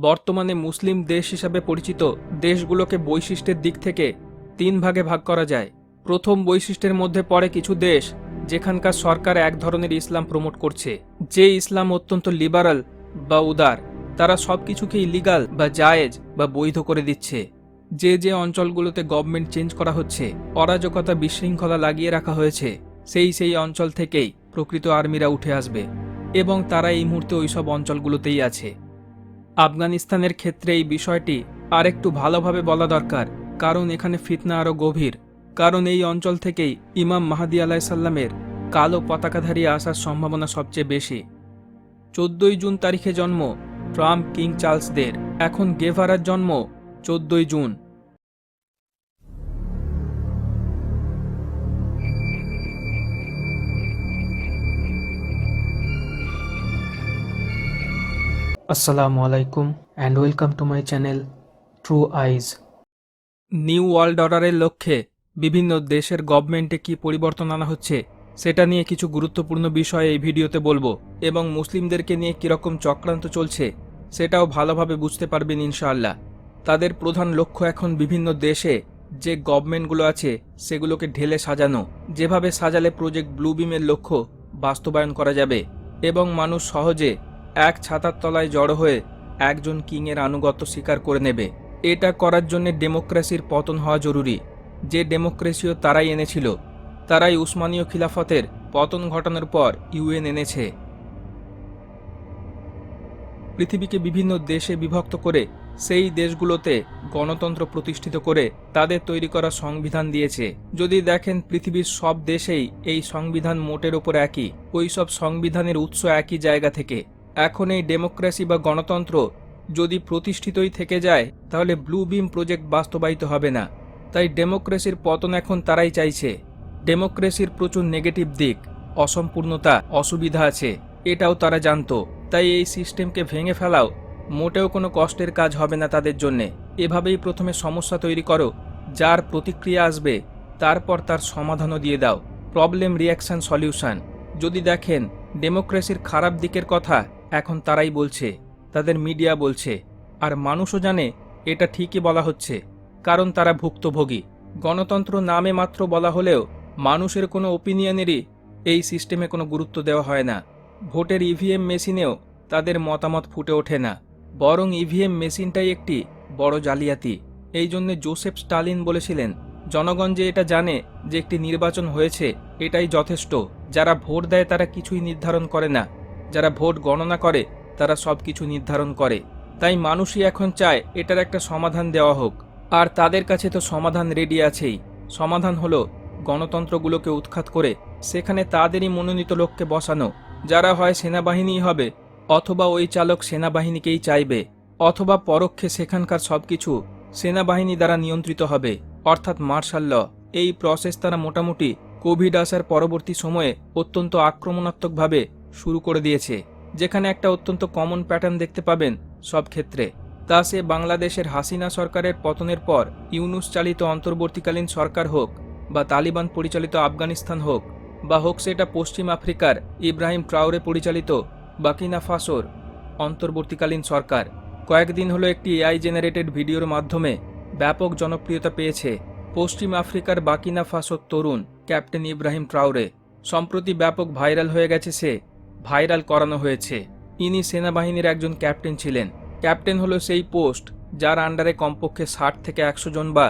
বর্তমানে মুসলিম দেশ হিসাবে পরিচিত দেশগুলোকে বৈশিষ্ট্যের দিক থেকে তিন ভাগে ভাগ করা যায়। প্রথম বৈশিষ্ট্যের মধ্যে পড়ে কিছু দেশ যেখানকার সরকার এক ধরনের ইসলাম প্রমোট করছে। যে ইসলাম অত্যন্ত লিবারাল বা উদার, তারা সব কিছুকে ইলিগাল বা জায়েজ বা বৈধ করে দিচ্ছে। যে যে অঞ্চলগুলোতে গভর্নমেন্ট চেঞ্জ করা হচ্ছে, অরাজকতা বিশৃঙ্খলা লাগিয়ে রাখা হয়েছে, সেই সেই অঞ্চল থেকেই প্রকৃত আর্মিরা উঠে আসবে। এবং তারা এই মুহূর্তে ওইসব অঞ্চলগুলোতেই আছে। আফগানিস্তানের ক্ষেত্রে এই বিষয়টি আরেকটু ভালোভাবে বলা দরকার, কারণ এখানে ফিতনা আরও গভীর। কারণ এই অঞ্চল থেকেই ইমাম মাহাদি আলাইসাল্লামের কালো পতাকাধারী আসার সম্ভাবনা সবচেয়ে বেশি। চোদ্দই জুন তারিখে জন্ম ট্রাম্প কিং চার্লসদের। এখন গেভারার জন্ম চোদ্দই জুন। আসসালামু আলাইকুম and welcome to my channel true eyes new world অর্ডারের লক্ষ্যে বিভিন্ন দেশের গভর্নমেন্টে কি পরিবর্তন আনা হচ্ছে, সেটা নিয়ে কিছু গুরুত্বপূর্ণ বিষয় এই ভিডিওতে বলব এবং মুসলিমদেরকে নিয়ে কীরকম চক্রান্ত চলছে, সেটাও ভালোভাবে বুঝতে পারবেন ইনশাআল্লাহ। তাদের প্রধান লক্ষ্য এখন বিভিন্ন দেশে যে গভর্নমেন্টগুলো আছে, সেগুলোকে ঢেলে সাজানো, যেভাবে সাজালে প্রজেক্ট ব্লুবিমের লক্ষ্য বাস্তবায়ন করা যাবে এবং মানুষ সহজে এক ছাতার তলায় জড়ো হয়ে একজন কিংয়ের আনুগত্য স্বীকার করে নেবে। এটা করার জন্য ডেমোক্রেসির পতন হওয়া জরুরি। যে ডেমোক্রেসিও তারাই এনেছিল, তারাই উসমানীয় খিলাফতের পতন ঘটানোর পর ইউএন এনেছে। পৃথিবীকে বিভিন্ন দেশে বিভক্ত করে সেই দেশগুলোতে গণতন্ত্র প্রতিষ্ঠিত করে তাদের তৈরি করা সংবিধান দিয়েছে। যদি দেখেন, পৃথিবীর সব দেশেই এই সংবিধান মোটের ওপর একই ওই সব সংবিধানের উৎস একই জায়গা থেকে। এখন এই ডেমোক্রেসি বা গণতন্ত্র যদি প্রতিষ্ঠিতই থেকে যায়, তাহলে ব্লু বিম প্রজেক্ট বাস্তবায়িত হবে না। তাই ডেমোক্রেসির পতন এখন তারাই চাইছে। ডেমোক্রেসির প্রচুর নেগেটিভ দিক, অসম্পূর্ণতা, অসুবিধা আছে, এটাও তারা জানতো। তাই এই সিস্টেমকে ভেঙে ফেলাও মোটেও কোনো কষ্টের কাজ হবে না তাদের জন্যে। এভাবেই প্রথমে সমস্যা তৈরি করো, যার প্রতিক্রিয়া আসবে, তারপর তার সমাধানও দিয়ে দাও। প্রবলেম রিয়াকশন সলিউশন যদি দেখেন, ডেমোক্রেসির খারাপ দিকের কথা এখন তারাই বলছে, তাদের মিডিয়া বলছে, আর মানুষও জানে, এটা ঠিকই বলা হচ্ছে, কারণ তারা ভুক্তভোগী। গণতন্ত্র নামে মাত্র বলা হলেও মানুষের কোনো ওপিনিয়নেরই এই সিস্টেমে কোনো গুরুত্ব দেওয়া হয় না। ভোটের ইভিএম মেশিনেও তাদের মতামত ফুটে ওঠে না। বরং ইভিএম মেশিনটাই একটি বড় জালিয়াতি। এই জন্যে জোসেফ স্টালিন বলেছিলেন, জনগণ যে এটা জানে যে একটি নির্বাচন হয়েছে, এটাই যথেষ্ট। যারা ভোট দেয় তারা কিছুই নির্ধারণ করে না। যারা ভোট গণনা করে, তারা সব কিছু নির্ধারণ করে। তাই মানুষই এখন চায় এটার একটা সমাধান দেওয়া হোক। আর তাদের কাছে তো সমাধান রেডি আছেই। সমাধান হলো গণতন্ত্রগুলোকে উৎখাত করে, সেখানে তাদেরই মনোনীত লোককে বসানো। যারা হয় সেনাবাহিনীই হবে, অথবা ওই চালক সেনাবাহিনীকেই চাইবে, অথবা পরোক্ষে সেখানকার সবকিছু সেনাবাহিনী দ্বারা নিয়ন্ত্রিত হবে। অর্থাৎ মার্শাল ল, এই প্রসেস তারা মোটামুটি কোভিড আসার পরবর্তী সময়ে অত্যন্ত আক্রমণাত্মকভাবে শুরু করে দিয়েছে, যেখানে একটা অত্যন্ত কমন প্যাটার্ন দেখতে পাবেন সব ক্ষেত্রে। তা সে বাংলাদেশের হাসিনা সরকারের পতনের পর ইউনুস চালিত অন্তর্বর্তীকালীন সরকার হোক বা তালিবান পরিচালিত আফগানিস্তান হোক, বা হোক সেটা পশ্চিম আফ্রিকার ইব্রাহিম ট্রাউরে পরিচালিত বাকিনা ফাসোর অন্তর্বর্তীকালীন সরকার। কয়েকদিন হলো একটি এআই জেনারেটেড ভিডিওর মাধ্যমে ব্যাপক জনপ্রিয়তা পেয়েছে পশ্চিম আফ্রিকার বাকিনা ফাসোর তরুণ ক্যাপ্টেন ইব্রাহিম ট্রাউরে সম্প্রতি ব্যাপক ভাইরাল হয়ে গেছে সে ভাইরাল করানো হয়েছে। ইনি সেনাবাহিনীর একজন ক্যাপ্টেন ছিলেন। ক্যাপ্টেন হলো সেই পোস্ট যার আন্ডারে কমপক্ষে ষাট থেকে একশো জন বা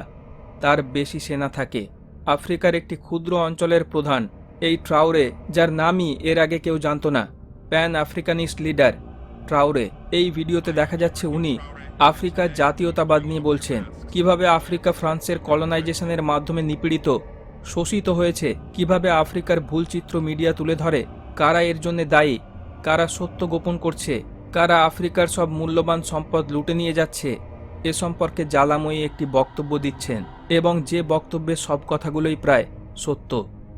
তার বেশি সেনা থাকে। আফ্রিকার একটি ক্ষুদ্র অঞ্চলের প্রধান এই ট্রাউরে, যার নামই এর আগে কেউ জানত না, প্যান আফ্রিকানিস্ট লিডার ট্রাউরে। এই ভিডিওতে দেখা যাচ্ছে উনি আফ্রিকার জাতীয়তাবাদ নিয়ে বলছেন, কীভাবে আফ্রিকা ফ্রান্সের কলোনাইজেশনের মাধ্যমে নিপীড়িত, শোষিত হয়েছে, কীভাবে আফ্রিকার ভুল চিত্র মিডিয়া তুলে ধরে কারা এর জন্য দায়ী? কারা সত্য গোপন করছে? কারা আফ্রিকার সব মূল্যবান সম্পদ লুটে নিয়ে যাচ্ছে? এ সম্পর্কে জ্বালাময়ী একটি বক্তব্য দিচ্ছেন এবং যে বক্তব্যের সব কথাগুলোই প্রায় সত্য।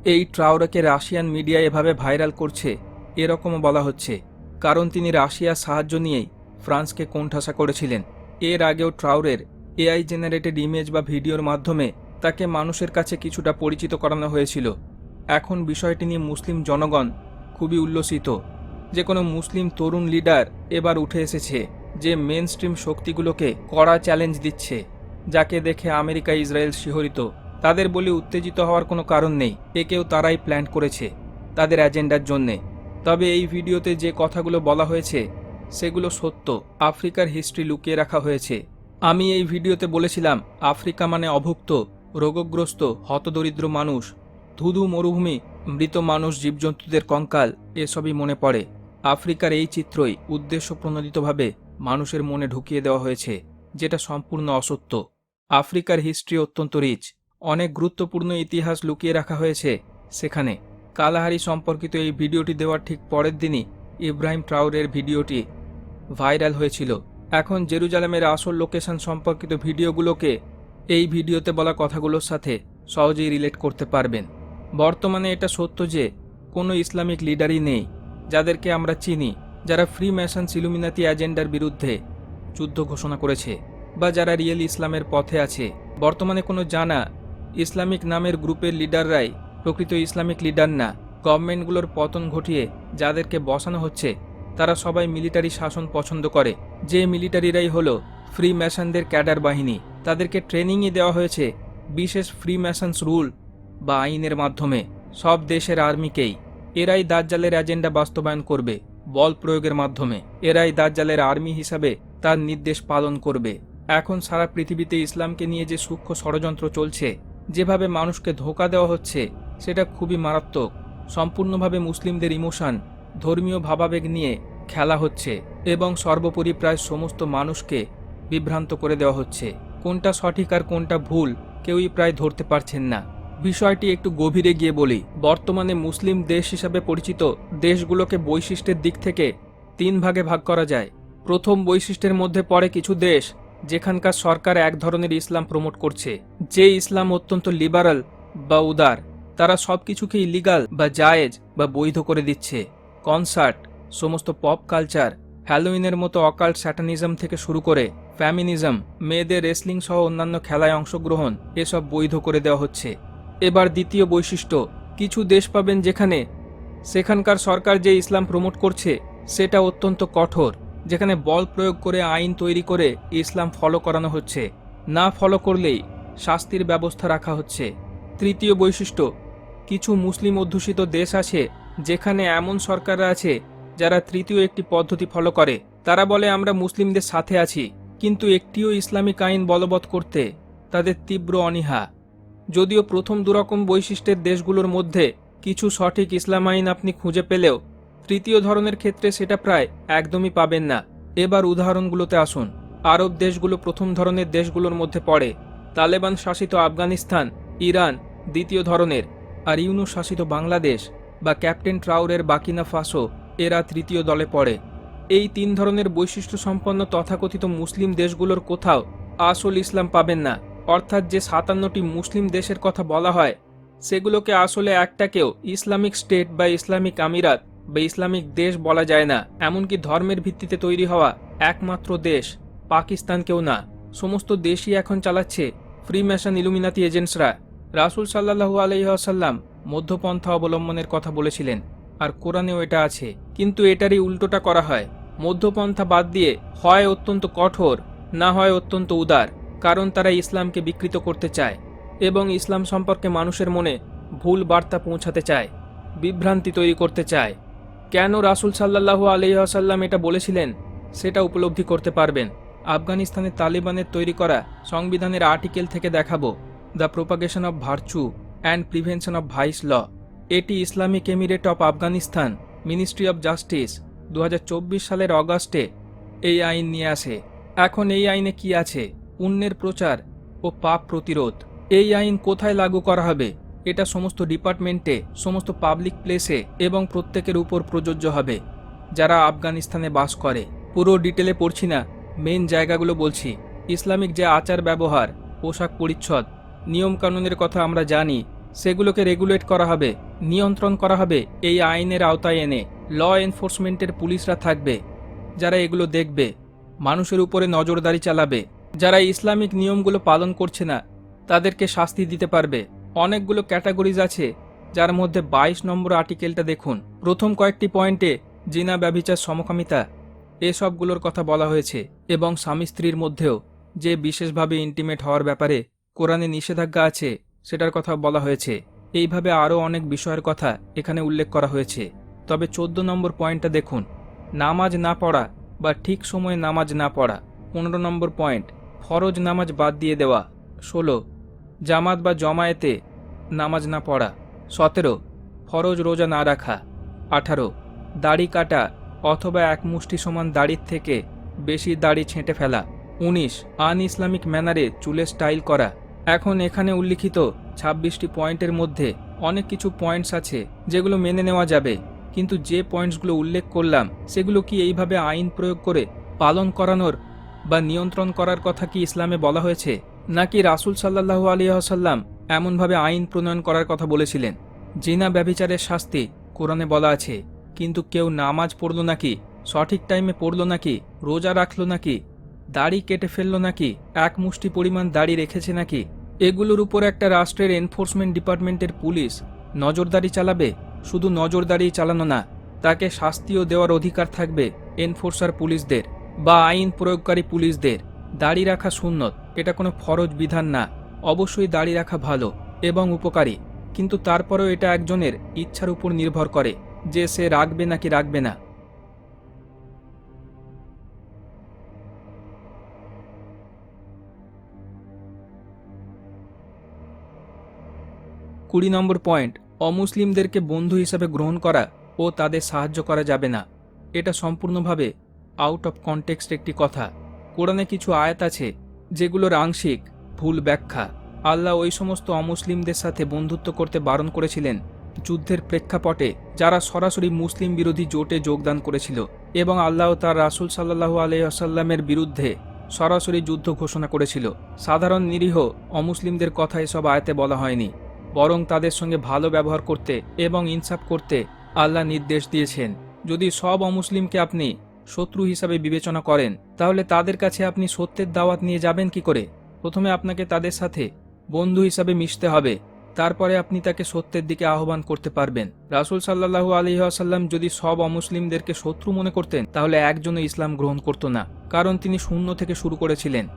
এই ট্রাউরাকে রাশিয়ান মিডিয়া এভাবে ভাইরাল করছে, এরকমও বলা হচ্ছে, কারণ তিনি রাশিয়ার সাহায্য নিয়েই ফ্রান্সকে কোণঠাসা করেছিলেন। এর আগেও ট্রাউরের এআই জেনারেটেড ইমেজ বা ভিডিওর মাধ্যমে তাকে মানুষের কাছে কিছুটা পরিচিত করানো হয়েছিল। এখন বিষয়টি নিয়ে মুসলিম জনগণ খুবই উল্লসিত। যে কোনো মুসলিম তরুণ লিডার এবার উঠে এসেছে যে মেন স্ট্রিম শক্তিগুলোকে কড়া চ্যালেঞ্জ দিচ্ছে, যাকে দেখে আমেরিকা ইসরায়েল শিহরিত। তাদের বলে উত্তেজিত হওয়ার কোনো কারণ নেই, একেও তারাই প্ল্যান করেছে তাদের এজেন্ডার জন্যে। তবে এই ভিডিওতে যে কথাগুলো বলা হয়েছে, সেগুলো সত্য, আফ্রিকার হিস্ট্রি লুকিয়ে রাখা হয়েছে। আমি এই ভিডিওতে বলেছিলাম, আফ্রিকা মানে অভুক্ত, রোগগ্রস্ত, হতদরিদ্র মানুষ, ধুধু মরুভূমি মৃত মানুষ জীবজন্তুদের কঙ্কাল, এসবই মনে পড়ে। আফ্রিকার এই চিত্রই উদ্দেশ্য প্রণোদিতভাবে মানুষের মনে ঢুকিয়ে দেওয়া হয়েছে, যেটা সম্পূর্ণ অসত্য। আফ্রিকার হিস্ট্রি অত্যন্ত রিচ অনেক গুরুত্বপূর্ণ ইতিহাস লুকিয়ে রাখা হয়েছে সেখানে। কালাহারি সম্পর্কিত এই ভিডিওটি দেওয়ার ঠিক পরের দিনই ইব্রাহিম ট্রাউরের ভিডিওটি ভাইরাল হয়েছিল। এখন জেরুজালেমের আসল লোকেশন সম্পর্কিত ভিডিওগুলোকে এই ভিডিওতে বলা কথাগুলোর সাথে সহজেই রিলেট করতে পারবেন। বর্তমানে এটা সত্য যে, কোনো ইসলামিক লিডারই নেই, যাদেরকে আমরা চিনি, যারা ফ্রি ম্যাশন সিলুমিনাতি এজেন্ডার বিরুদ্ধে যুদ্ধ ঘোষণা করেছে, বা যারা রিয়েল ইসলামের পথে আছে। বর্তমানে কোনো জানা, ইসলামিক নামের গ্রুপের লিডাররাই প্রকৃত ইসলামিক লিডার না। গভর্নমেন্টগুলোর পতন ঘটিয়ে যাদেরকে বসানো হচ্ছে, তারা সবাই মিলিটারি শাসন পছন্দ করে। যে মিলিটারিরাই হলো ফ্রি ম্যাশনদের ক্যাডার বাহিনী, তাদেরকে ট্রেনিংই দেওয়া হয়েছে, বিশেষ ফ্রি ম্যাশনস রুল বা আইনের মাধ্যমে সব দেশের আর্মিকেই এরাই দাজ্জালের এজেন্ডা বাস্তবায়ন করবে বল প্রয়োগের মাধ্যমে। এরাই দাজ্জালের আর্মি হিসাবে তার নির্দেশ পালন করবে। এখন সারা পৃথিবীতে ইসলামকে নিয়ে যে সূক্ষ্ম ষড়যন্ত্র চলছে, যেভাবে মানুষকে ধোকা দেওয়া হচ্ছে, সেটা খুবই মারাত্মক। সম্পূর্ণভাবে মুসলিমদের ইমোশন, ধর্মীয় ভাবাবেগ নিয়ে খেলা হচ্ছে এবং সর্বোপরি প্রায় সমস্ত মানুষকে বিভ্রান্ত করে দেওয়া হচ্ছে। কোনটা সঠিক আর কোনটা ভুল, কেউই প্রায় ধরতে পারছেন না। বিষয়টি একটু গভীরে গিয়ে বলি। বর্তমানে মুসলিম দেশ হিসাবে পরিচিত দেশগুলোকে বৈশিষ্ট্যের দিক থেকে তিন ভাগে ভাগ করা যায়। প্রথম বৈশিষ্ট্যের মধ্যে পড়ে কিছু দেশ যেখানকার সরকার এক ধরনের ইসলাম প্রমোট করছে। যে ইসলাম অত্যন্ত লিবারাল বা উদার, তারা সব কিছুকেই লিগাল বা জায়েজ বা বৈধ করে দিচ্ছে। কনসার্ট, সমস্ত পপ কালচার, হ্যালোইনের মতো অকাল্ট স্যাটানিজম থেকে শুরু করে ফ্যামিনিজম, মেয়েদের রেসলিং সহ অন্যান্য খেলায় অংশগ্রহণ, এসব বৈধ করে দেওয়া হচ্ছে। এবার দ্বিতীয় বৈশিষ্ট্য, কিছু দেশ পাবেন যেখানে সেখানকার সরকার যে ইসলাম প্রমোট করছে, সেটা অত্যন্ত কঠোর, যেখানে বল প্রয়োগ করে আইন তৈরি করে ইসলাম ফলো করানো হচ্ছে। না ফলো করলেই শাস্তির ব্যবস্থা রাখা হচ্ছে। তৃতীয় বৈশিষ্ট্য, কিছু মুসলিম অধ্যুষিত দেশ আছে যেখানে এমন সরকাররা আছে যারা তৃতীয় একটি পদ্ধতি ফলো করে। তারা বলে, আমরা মুসলিমদের সাথে আছি, কিন্তু একটিও ইসলামিক আইন বলবৎ করতে তাদের তীব্র অনীহা। যদিও প্রথম দুরকম বৈশিষ্ট্যের দেশগুলোর মধ্যে কিছু সঠিক ইসলাম আইন আপনি খুঁজে পেলেও তৃতীয় ধরনের ক্ষেত্রে সেটা প্রায় একদমই পাবেন না। এবার উদাহরণগুলোতে আসুন। আরব দেশগুলো প্রথম ধরনের দেশগুলোর মধ্যে পড়ে। তালেবান শাসিত আফগানিস্তান, ইরান দ্বিতীয় ধরনের আর ইউনু শাসিত বাংলাদেশ বা ক্যাপ্টেন ট্রাউরের বাকিনা ফাসো এরা তৃতীয় দলে পড়ে। এই তিন ধরনের বৈশিষ্ট্য সম্পন্ন তথাকথিত মুসলিম দেশগুলোর কোথাও আসল ইসলাম পাবেন না। অর্থাৎ যে সাতান্নটি মুসলিম দেশের কথা বলা হয়, সেগুলোকে আসলে একটাকেও ইসলামিক স্টেট বা ইসলামিক আমিরাত বা ইসলামিক দেশ বলা যায় না। এমনকি ধর্মের ভিত্তিতে তৈরি হওয়া একমাত্র দেশ পাকিস্তানকেও না। সমস্ত দেশই এখন চালাচ্ছে ফ্রি ম্যাশন ইলুমিনাতি এজেন্টসরা রাসুল সাল্লাহু আলহিহাসাল্লাম মধ্যপন্থা অবলম্বনের কথা বলেছিলেন, আর কোরআনেও এটা আছে। কিন্তু এটারই উল্টোটা করা হয়। মধ্যপন্থা বাদ দিয়ে হয় অত্যন্ত কঠোর, না হয় অত্যন্ত উদার। কারণ তারা ইসলামকে বিকৃত করতে চায় এবং ইসলাম সম্পর্কে মানুষের মনে ভুল বার্তা পৌঁছাতে চায়, বিভ্রান্তি তৈরি করতে চায়। কেন রাসুল সাল্লাহু আলহিহাসাল্লাম এটা বলেছিলেন, সেটা উপলব্ধি করতে পারবেন। আফগানিস্তানের তালিবানের তৈরি করা সংবিধানের আর্টিকেল থেকে দেখাবো, the propagation of virtue and prevention of vice law এটি Islamic emirate of Afghanistan, ministry of justice দু হাজার চব্বিশ সালের অগাস্টে এই আইন নিয়ে আসে। এখন এই আইনে কি আছে? পুণ্যের প্রচার ও পাপ প্রতিরোধ। এই আইন কোথায় লাগু করা হবে? এটা সমস্ত ডিপার্টমেন্টে, সমস্ত পাবলিক প্লেসে এবং প্রত্যেকের উপর প্রযোজ্য হবে। যারা আফগানিস্তানে বাস করে, পুরো ডিটেলে পড়ছি না মেন জায়গাগুলো বলছি। ইসলামিক যে আচার ব্যবহার, পোশাক পরিচ্ছদ, নিয়মকানুনের কথা আমরা জানি, সেগুলোকে রেগুলেট করা হবে, নিয়ন্ত্রণ করা হবে এই আইনের আওতায় এনে। ল এনফোর্সমেন্টের পুলিশরা থাকবে, যারা এগুলো দেখবে, মানুষের উপরে নজরদারি চালাবে। যারা ইসলামিক নিয়মগুলো পালন করছে না, তাদেরকে শাস্তি দিতে পারবে। অনেকগুলো ক্যাটাগরিজ আছে, যার মধ্যে বাইশ নম্বর আর্টিকেলটা দেখুন। প্রথম কয়েকটি পয়েন্টে, জিনা ব্যবিচার সমকামিতা, এসবগুলোর কথা বলা হয়েছে, এবং স্বামী স্ত্রীর মধ্যেও, যে বিশেষভাবে ইন্টিমেট হওয়ার ব্যাপারে কোরআনে নিষেধাজ্ঞা আছে, সেটার কথা বলা হয়েছে। এইভাবে আরও অনেক বিষয়ের কথা এখানে উল্লেখ করা হয়েছে। তবে চোদ্দ নম্বর পয়েন্টটা দেখুন। নামাজ না পড়া বা ঠিক সময়ে নামাজ না পড়া, পনেরো নম্বর পয়েন্ট। ফরজ নামাজ বাদ দিয়ে দেওয়া। ষোলো, জামাত বা জমায়েতে নামাজ না পড়া। সতেরো, ফরজ রোজা না রাখা। আঠারো, দাড়ি কাটা অথবা এক মুষ্টি সমান দাড়ির থেকে বেশি দাড়ি ছেঁটে ফেলা। উনিশ আন ইসলামিক ম্যানারে চুলে স্টাইল করা। এখন এখানে উল্লিখিত ছাব্বিশটি পয়েন্টের মধ্যে অনেক কিছু পয়েন্টস আছে যেগুলো মেনে নেওয়া যাবে। কিন্তু যে পয়েন্টসগুলো উল্লেখ করলাম, সেগুলো কি এইভাবে আইন প্রয়োগ করে পালন করানোর বা নিয়ন্ত্রণ করার কথা কি ইসলামে বলা হয়েছে? নাকি রাসুল সাল্লাহু আলিয়াসাল্লাম এমনভাবে আইন প্রণয়ন করার কথা বলেছিলেন? জিনা ব্যভিচারের শাস্তি কোরআনে বলা আছে, কিন্তু কেউ নামাজ পড়ল নাকি, সঠিক টাইমে পড়ল নাকি, রোজা রাখল নাকি, দাড়ি কেটে ফেলল নাকি, এক মুষ্টি পরিমাণ দাড়ি রেখেছে নাকি, এগুলোর উপর একটা রাষ্ট্রের এনফোর্সমেন্ট ডিপার্টমেন্টের পুলিশ নজরদারি চালাবে, শুধু নজরদারি চালানো না, তাকে শাস্তিও দেওয়ার অধিকার থাকবে এনফোর্সার পুলিশদের। বা আইন প্রয়োগকারী পুলিশদের। দাড়ি রাখা সুন্নত, এটা কোনো ফরজ বিধান না। অবশ্যই দাড়ি রাখা ভালো এবং উপকারী। কিন্তু তারপরেও এটা একজনের ইচ্ছার উপর নির্ভর করে, যে সে রাখবে নাকি রাখবে না। কুড়ি নম্বর পয়েন্ট, অমুসলিমদেরকে বন্ধু হিসাবে গ্রহণ করা ও তাদের সাহায্য করা যাবে না। এটা সম্পূর্ণভাবে আউট অফ কনটেক্সট একটি কথা। কোরআনে কিছু আয়াত আছে, যেগুলোর আংশিক ভুল ব্যাখ্যা। আল্লাহ ওই সমস্ত অমুসলিমদের সাথে বন্ধুত্ব করতে বারণ করেছিলেন যুদ্ধের প্রেক্ষাপটে, যারা সরাসরি মুসলিম বিরোধী জোটে যোগদান করেছিল এবং আল্লাহ তার রাসুল সাল্লাহু আলাইসাল্লামের বিরুদ্ধে সরাসরি যুদ্ধ ঘোষণা করেছিল। সাধারণ নিরীহ অমুসলিমদের কথা এসব আয়াতে বলা হয়নি, বরং তাদের সঙ্গে ভালো ব্যবহার করতে এবং ইনসাফ করতে আল্লাহ নির্দেশ দিয়েছেন। যদি সব অমুসলিমকে আপনি শত্রু হিসাবে বিবেচনা করেন, তাহলে তাদের কাছে আপনি সত্যের দাওয়াত নিয়ে যাবেন কি করে? প্রথমে আপনাকে তাদের সাথে বন্ধু হিসাবে মিশতে হবে, তারপরে আপনি তাকে সত্যের দিকে আহ্বান করতে পারবেন। রাসুল সাল্লাহু আলি আসাল্লাম যদি সব অমুসলিমদেরকে শত্রু মনে করতেন, তাহলে একজনও ইসলাম গ্রহণ করত না, কারণ তিনি শূন্য থেকে শুরু করেছিলেন।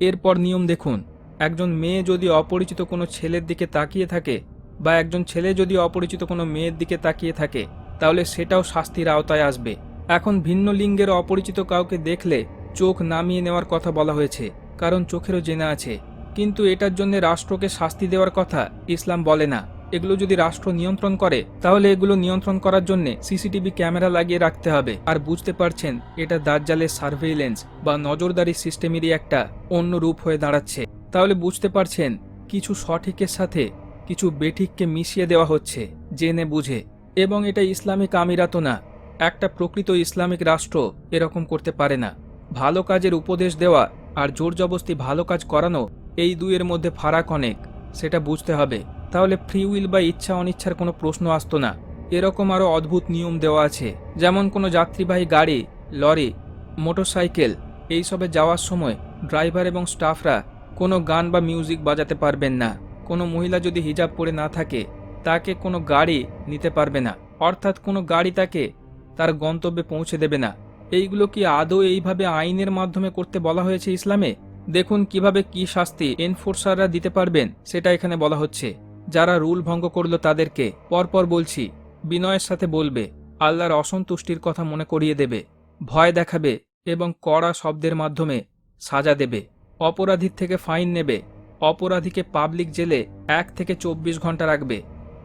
এরপর নিয়ম দেখুন, একজন মেয়ে যদি অপরিচিত কোনো ছেলের দিকে তাকিয়ে থাকে বা একজন ছেলে যদি অপরিচিত কোনো মেয়ের দিকে তাকিয়ে থাকে, তাহলে সেটাও শাস্তির আওতায় আসবে। এখন ভিন্ন লিঙ্গের অপরিচিত কাউকে দেখলে চোখ নামিয়ে নেওয়ার কথা বলা হয়েছে, কারণ চোখেরও জেনা আছে। কিন্তু এটার জন্য রাষ্ট্রকে শাস্তি দেওয়ার কথা ইসলাম বলে না। এগুলো যদি রাষ্ট্র নিয়ন্ত্রণ করে, তাহলে এগুলো নিয়ন্ত্রণ করার জন্য সিসিটিভি ক্যামেরা লাগিয়ে রাখতে হবে। আর বুঝতে পারছেন, এটা দাজ্জালের সার্ভেইলেন্স বা নজরদারি সিস্টেমেরই একটা অন্য রূপ হয়ে দাঁড়াচ্ছে। তাহলে বুঝতে পারছেন, কিছু সঠিকের সাথে কিছু বেঠিককে মিশিয়ে দেওয়া হচ্ছে, জেনে বুঝে। এবং এটা ইসলামিক আমিরাত না, একটা প্রকৃত ইসলামিক রাষ্ট্র এরকম করতে পারে না। ভালো কাজের উপদেশ দেওয়া আর জোর জবস্তি ভালো কাজ করানো এই দুইয়ের মধ্যে ফারাক অনেক, সেটা বুঝতে হবে। তাহলে ফ্রি উইল বা ইচ্ছা অনিচ্ছার কোনো প্রশ্ন আসতো না। এরকম আরও অদ্ভুত নিয়ম দেওয়া আছে। যেমন কোনো যাত্রীবাহী গাড়ি, লরি, মোটরসাইকেল এইসবে যাওয়ার সময় ড্রাইভার এবং স্টাফরা কোনো গান বা মিউজিক বাজাতে পারবেন না। কোনো মহিলা যদি হিজাব পরে না থাকে, তাকে কোনো গাড়ি নিতে পারবে না। অর্থাৎ কোনো গাড়ি তাকে তার গন্তব্যে পৌঁছে দেবে না। এইগুলো কি আদৌ এইভাবে আইনের মাধ্যমে করতে বলা হয়েছে ইসলামে? দেখুন কীভাবে কি শাস্তি এনফোর্সাররা দিতে পারবেন, সেটা এখানে বলা হচ্ছে। যারা রুল ভঙ্গ করল তাদেরকে পরপর বলছি, বিনয়ের সাথে বলবে, আল্লাহর অসন্তুষ্টির কথা মনে করিয়ে দেবে, ভয় দেখাবে এবং কড়া শব্দের মাধ্যমে সাজা দেবে। অপরাধীর থেকে ফাইন নেবে, অপরাধীকে পাবলিক জেলে এক থেকে চব্বিশ ঘণ্টা রাখবে,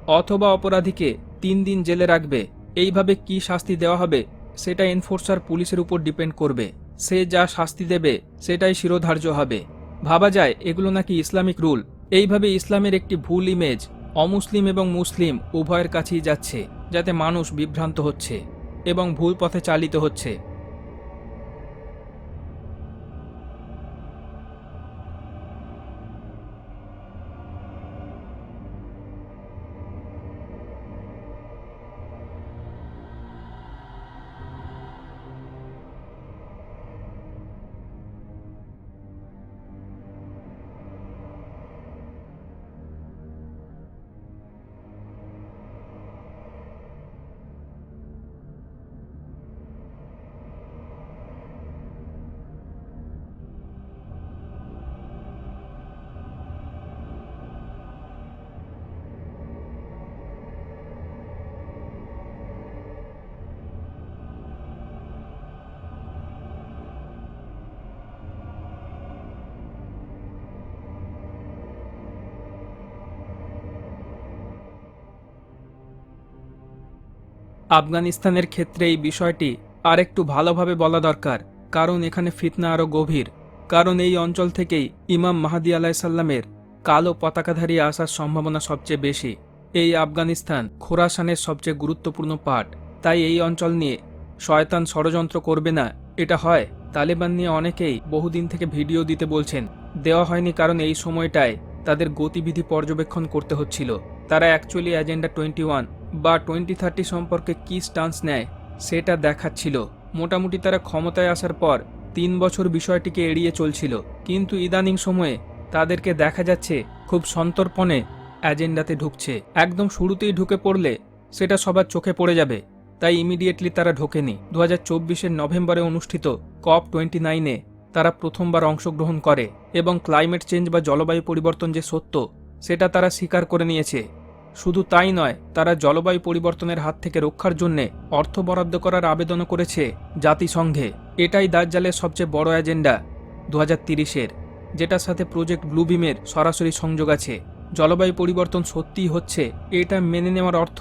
অথবা অপরাধীকে তিন দিন জেলে রাখবে। এইভাবে কি শাস্তি দেওয়া হবে, সেটা এনফোর্সার পুলিশের উপর ডিপেন্ড করবে। সে যা শাস্তি দেবে, সেটাই শিরোধার্য হবে। ভাবা যায়, এগুলো নাকি ইসলামিক রুল। এইভাবে ইসলামের একটি ভুল ইমেজ অমুসলিম এবং মুসলিম উভয়ের কাছেই যাচ্ছে, যাতে মানুষ বিভ্রান্ত হচ্ছে এবং ভুল পথে চালিত হচ্ছে। আফগানিস্তানের ক্ষেত্রে এই বিষয়টি আরেকটু ভালোভাবে বলা দরকার, কারণ এখানে ফিতনা আরও গভীর। কারণ এই অঞ্চল থেকেই ইমাম মাহাদি আলাইসাল্লামের কালো পতাকাধারী আসার সম্ভাবনা সবচেয়ে বেশি। এই আফগানিস্তান খোরাসানের সবচেয়ে গুরুত্বপূর্ণ পার্ট। তাই এই অঞ্চল নিয়ে শয়তান ষড়যন্ত্র করবে না, এটা হয়। তালেবান নিয়ে অনেকেই বহুদিন থেকে ভিডিও দিতে বলছেন। দেওয়া হয়নি কারণ এই সময়টায় তাদের গতিবিধি পর্যবেক্ষণ করতে হচ্ছিল। তারা অ্যাকচুয়ালি এজেন্ডা টোয়েন্টি ওয়ান বা টোয়েন্টি থার্টি সম্পর্কে কী স্টান্স নেয়, সেটা দেখাচ্ছিল। মোটামুটি তারা ক্ষমতায় আসার পর তিন বছর বিষয়টিকে এড়িয়ে চলছিল। কিন্তু ইদানিং সময়ে তাদেরকে দেখা যাচ্ছে খুব সন্তর্পণে অ্যাজেন্ডাতে ঢুকছে। একদম শুরুতেই ঢুকে পড়লে সেটা সবার চোখে পড়ে যাবে। তাই ইমিডিয়েটলি তারা ঢোকেনি। দু হাজার চব্বিশের নভেম্বরে অনুষ্ঠিত কপ টোয়েন্টি নাইনে তারা প্রথমবার অংশগ্রহণ করে এবং ক্লাইমেট চেঞ্জ বা জলবায়ু পরিবর্তন যে সত্য, সেটা তারা স্বীকার করে নিয়েছে। শুধু তাই নয়, তারা জলবায়ু পরিবর্তনের হাত থেকে রক্ষার জন্যে অর্থ বরাদ্দ করার আবেদনও করেছে জাতিসংঘে। এটাই দাজ্জালের সবচেয়ে বড় এজেন্ডা দু হাজার তিরিশের, যেটার সাথে প্রজেক্ট ব্লুবিমের সরাসরি সংযোগ আছে। জলবায়ু পরিবর্তন সত্যিই হচ্ছে, এটা মেনে নেওয়ার অর্থ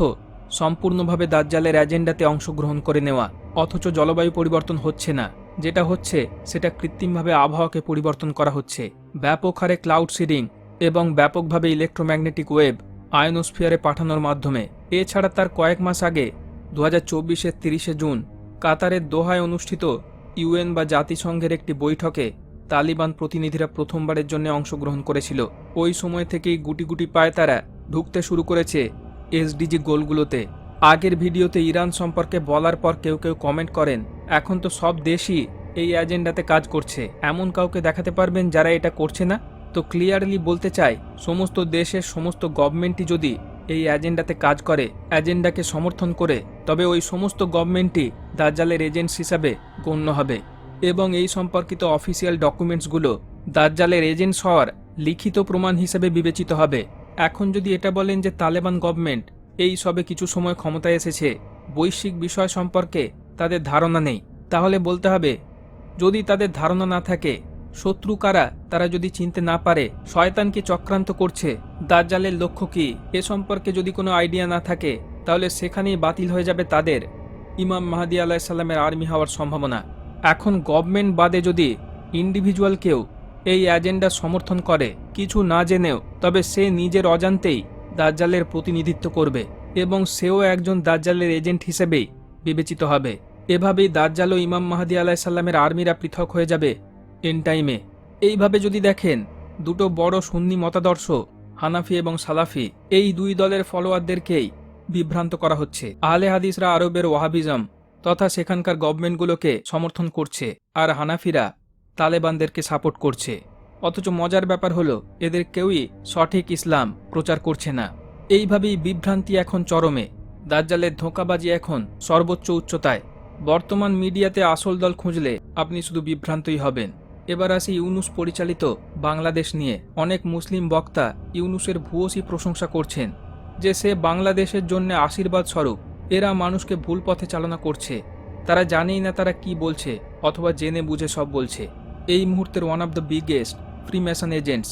সম্পূর্ণভাবে দাজ্জালের এজেন্ডাতে অংশগ্রহণ করে নেওয়া। অথচ জলবায়ু পরিবর্তন হচ্ছে না, যেটা হচ্ছে, সেটা কৃত্রিমভাবে আবহাওয়াকে পরিবর্তন করা হচ্ছে। ব্যাপক হারে ক্লাউড সিডিং এবং ব্যাপকভাবে ইলেকট্রোম্যাগনেটিক ওয়েভ আয়নোস্ফিয়ারে পাঠানোর মাধ্যমে। এছাড়া তার কয়েক মাস আগে দু হাজার চব্বিশের তিরিশে জুন কাতারের দোহায় অনুষ্ঠিত ইউএন বা জাতিসংঘের একটি বৈঠকে তালিবান প্রতিনিধিরা প্রথমবারের জন্য অংশগ্রহণ করেছিল। ওই সময় থেকেই গুটি গুটি পায় তারা ঢুকতে শুরু করেছে এসডিজি গোলগুলোতে। আগের ভিডিওতে ইরান সম্পর্কে বলার পর কেউ কেউ কমেন্ট করেন, এখন তো সব দেশই এই এজেন্ডাতে কাজ করছে। এমন কাউকে দেখাতে পারবেন যারা এটা করছে না? তো ক্লিয়ারলি বলতে চাই, সমস্ত দেশের সমস্ত গভর্নমেন্টই যদি এই এজেন্ডাতে কাজ করে এজেন্ডাকে সমর্থন করে, তবে ওই সমস্ত গভর্নমেন্টই দাজ্জালের এজেন্টস হিসাবে গণ্য হবে। এবং এই সম্পর্কিত অফিসিয়াল ডকুমেন্টসগুলো দাজ্জালের এজেন্টস হওয়ার লিখিত প্রমাণ হিসেবে বিবেচিত হবে। এখন যদি এটা বলেন যে তালেবান গভর্নমেন্ট এই সবে কিছু সময় ক্ষমতায় এসেছে, বৈশ্বিক বিষয় সম্পর্কে তাদের ধারণা নেই। তাহলে বলতে হবে, যদি তাদের ধারণা না থাকে শত্রু কারা, তারা যদি চিনতে না পারে শয়তান কি চক্রান্ত করছে। দাজ্জালের লক্ষ্য কি? এ সম্পর্কে যদি কোনো আইডিয়া না থাকে, তাহলে সেখানেই বাতিল হয়ে যাবে তাদের। ইমাম মাহাদি আলাহিসাল্লামের আর্মি হওয়ার সম্ভাবনা। এখন গভর্নমেন্ট বাদে যদি ইন্ডিভিজুয়াল কেউ এই এজেন্ডা সমর্থন করে, কিছু না জেনেও, তবে সে নিজের অজান্তেই দাজ্জালের প্রতিনিধিত্ব করবে এবং সেও একজন দাজ্জালের এজেন্ট হিসেবেই বিবেচিত হবে। এভাবেই দাজ্জাল ও ইমাম মাহাদি আলাহিসাল্লামের আর্মিরা পৃথক হয়ে যাবে। এন টাইমে এইভাবে যদি দেখেন, দুটো বড় সুন্নি মতাদর্শ, হানাফি এবং সালাফি, এই দুই দলের ফলোয়ারদেরকেই বিভ্রান্ত করা হচ্ছে। আহলে হাদিসরা আরবের ওয়াহাবিজম তথা সেখানকার গভর্নমেন্টগুলোকে সমর্থন করছে আর হানাফিরা তালেবানদেরকে সাপোর্ট করছে। অথচ মজার ব্যাপার হলো, এদের কেউই সঠিক ইসলাম প্রচার করছে না। এইভাবেই বিভ্রান্তি এখন চরমে। দাজ্জালের ধোঁকাবাজি এখন সর্বোচ্চ উচ্চতায়। বর্তমান মিডিয়াতে আসল দল খুঁজলে আপনি শুধু বিভ্রান্তই হবেন। এবার আসি ইউনুস পরিচালিত বাংলাদেশ নিয়ে। অনেক মুসলিম বক্তা ইউনুসের ভূয়সী প্রশংসা করছেন যে সে বাংলাদেশের জন্য আশীর্বাদ স্বরূপ। এরা মানুষকে ভুল পথে চালনা করছে। তারা জানেই না তারা কি বলছে অথবা জেনে বুঝে সব বলছে। এই মুহূর্তের one of the biggest freemason agents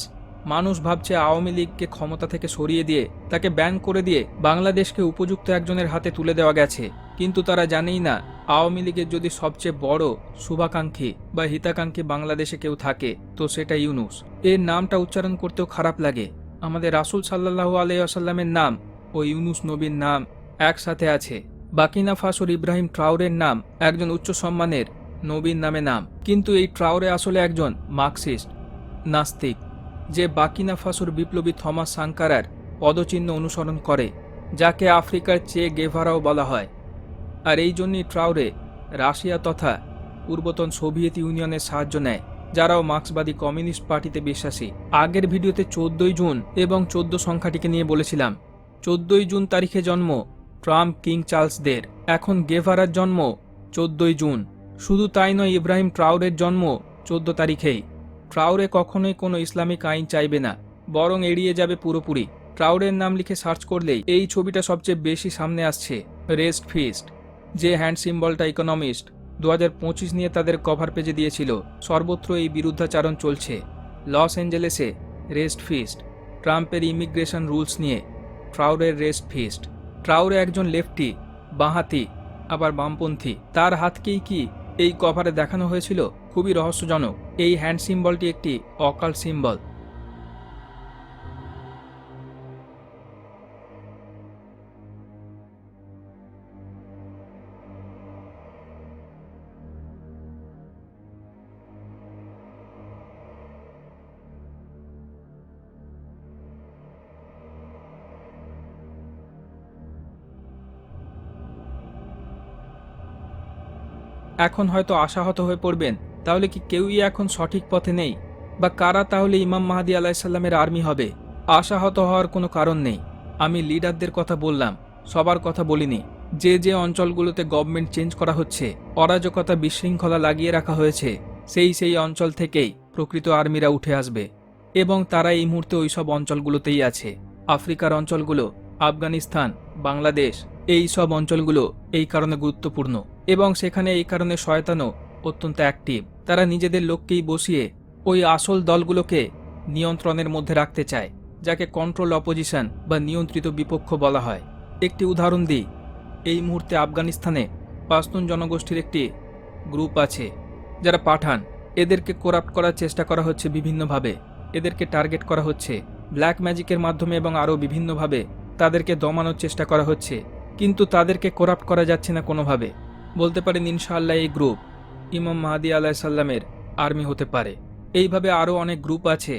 মানুষ ভাবছে আওয়ামী লীগকে ক্ষমতা থেকে সরিয়ে দিয়ে, তাকে ব্যান করে দিয়ে বাংলাদেশকে উপযুক্ত একজনের হাতে তুলে দেওয়া গেছে। কিন্তু তারা জানেই না আওয়ামী লীগের যদি সবচেয়ে বড় শুভাকাঙ্ক্ষী বা হিতাকাঙ্ক্ষী বাংলাদেশে কেউ থাকে, তো সেটা ইউনুস। এর নামটা উচ্চারণ করতেও খারাপ লাগে। আমাদের রাসুল সাল্লাহু আলাইসাল্লামের নাম ও ইউনুস নবীর নাম একসাথে আছে। বাকিনা ফাসুর ইব্রাহিম ট্রাউরের নাম একজন উচ্চ সম্মানের নবীর নামে নাম। কিন্তু এই ট্রাউরে আসলে একজন মার্কসিস্ট, নাস্তিক, যে বাকিনা ফাসুর বিপ্লবী থমাস সাংকারার পদচিহ্ন অনুসরণ করে, যাকে আফ্রিকার চেয়ে গেভারাও বলা হয়। আর এই জন্যই ট্রাউরে রাশিয়া তথা পূর্বতন সোভিয়েত ইউনিয়নের সাহায্য নেয়, যারাও মার্ক্সবাদী কমিউনিস্ট পার্টিতে বিশ্বাসী। আগের ভিডিওতে চোদ্দই জুন এবং চোদ্দ সংখ্যাটিকে নিয়ে বলেছিলাম, চোদ্দই জুন তারিখে জন্ম ট্রাম্প কিং চার্লসদের, এখন গেভারার জন্ম চোদ্দই জুন। শুধু তাই নয়, ইব্রাহিম ট্রাউরের জন্ম চোদ্দ তারিখেই। ট্রাউরে কখনোই কোনো ইসলামিক আইন চাইবে না, বরং এড়িয়ে যাবে পুরোপুরি। ট্রাউরের নাম লিখে সার্চ করলেই এই ছবিটা সবচেয়ে বেশি সামনে আসছে, রেস্ট ফিস্ট। যে হ্যান্ড সিম্বলটা ইকোনমিস্ট দু হাজার পঁচিশ নিয়ে তাদের কভার পেজে দিয়েছিল, সর্বত্র এই বিরুদ্ধাচারণ চলছে। লস অ্যাঞ্জেলেসে রেস্ট ফিস্ট, ট্রাম্পের ইমিগ্রেশন রুলস নিয়ে ট্রাউরের রেস্ট ফিস্ট। ট্রাউরে একজন লেফটি, বাঁহাতি, আবার বামপন্থী। তার হাতকেই কি এই কভারে দেখানো হয়েছিল? খুবই রহস্যজনক। এই হ্যান্ড সিম্বলটি একটি অকাল সিম্বল। এখন হয়তো আশাহত হয়ে পড়বেন, তাহলে কি কেউই এখন সঠিক পথে নেই? বা কারা তাহলে ইমাম মাহাদি আলাহিসাল্লামের আর্মি হবে? আশাহত হওয়ার কোনো কারণ নেই। আমি লিডারদের কথা বললাম, সবার কথা বলিনি। যে যে অঞ্চলগুলোতে গভর্নমেন্ট চেঞ্জ করা হচ্ছে, অরাজকতা বিশৃঙ্খলা লাগিয়ে রাখা হয়েছে, সেই সেই অঞ্চল থেকেই প্রকৃত আর্মিরা উঠে আসবে। এবং তারা এই মুহূর্তে ওইসব অঞ্চলগুলোতেই আছে। আফ্রিকার অঞ্চলগুলো, আফগানিস্তান, বাংলাদেশ এই সব অঞ্চলগুলো এই কারণে গুরুত্বপূর্ণ এবং সেখানে এই কারণে শয়তানও অত্যন্ত অ্যাক্টিভ তারা নিজেদের লোককেই বসিয়ে ওই আসল দলগুলোকে নিয়ন্ত্রণের মধ্যে রাখতে চায়, যাকে কন্ট্রোল অপোজিশন বা নিয়ন্ত্রিত বিপক্ষ বলা হয়। একটি উদাহরণ দিই, এই মুহূর্তে আফগানিস্তানে পাস্তুন জনগোষ্ঠীর একটি গ্রুপ আছে, যারা পাঠান। এদেরকে করাপ্ট করার চেষ্টা করা হচ্ছে বিভিন্নভাবে। এদেরকে টার্গেট করা হচ্ছে। ব্ল্যাক ম্যাজিকের মাধ্যমে এবং আরও বিভিন্নভাবে তাদেরকে দমানোর চেষ্টা করা হচ্ছে। কিন্তু তাদেরকে করাপ্ট করা যাচ্ছে না কোনোভাবে। বলতে পারেন, ইনশাআল্লাহ এই গ্রুপ ইমাম মাহাদি আলাহ সাল্লামের আর্মি হতে পারে। এইভাবে আরও অনেক গ্রুপ আছে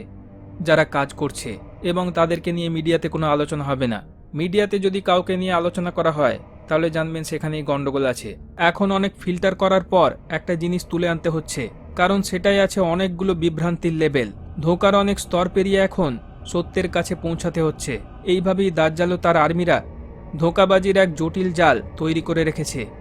যারা কাজ করছে এবং তাদেরকে নিয়ে মিডিয়াতে কোনো আলোচনা হবে না। মিডিয়াতে যদি কাউকে নিয়ে আলোচনা করা হয়, তাহলে জানবেন সেখানেই গন্ডগোল আছে। এখন অনেক ফিল্টার করার পর একটা জিনিস তুলে আনতে হচ্ছে, কারণ সেটাই আছে অনেকগুলো বিভ্রান্তির লেভেল ধোকার অনেক স্তর পেরিয়ে এখন সত্যের কাছে পৌঁছাতে হচ্ছে। এইভাবেই দাজ্জাল তার আর্মিরা ধোকাবাজির এক জটিল জাল তৈরি করে রেখেছে।